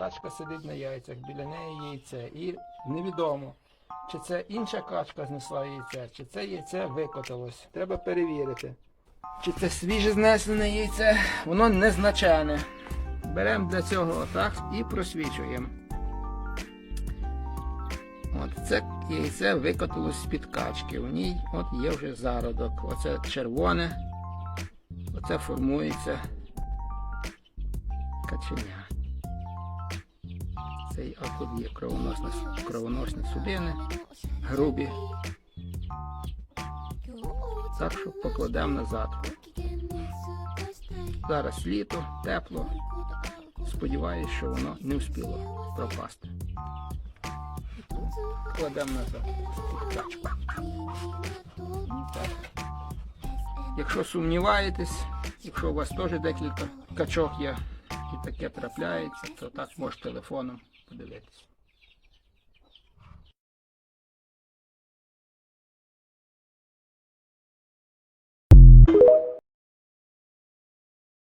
Качка сидить на яйцях, біля неї яйце. І невідомо, чи це інша качка знесла яйце, чи це яйце викотилось. Треба перевірити. Чи це свіже знесене яйце, воно незначайне. Беремо для цього отак і просвічуємо. От це яйце викотилось з-під качки. У ній от є вже зародок. Оце червоне. Оце формується каченя. Цей а є кровоносні, кровоносні судини, грубі. Так що покладемо назад. Зараз літо, тепло. Сподіваюсь, що воно не встигло пропасти. Кладемо назад. Так. Якщо сумніваєтесь, якщо у вас теж декілька качок є і таке трапляється, то так можете телефоном de letras.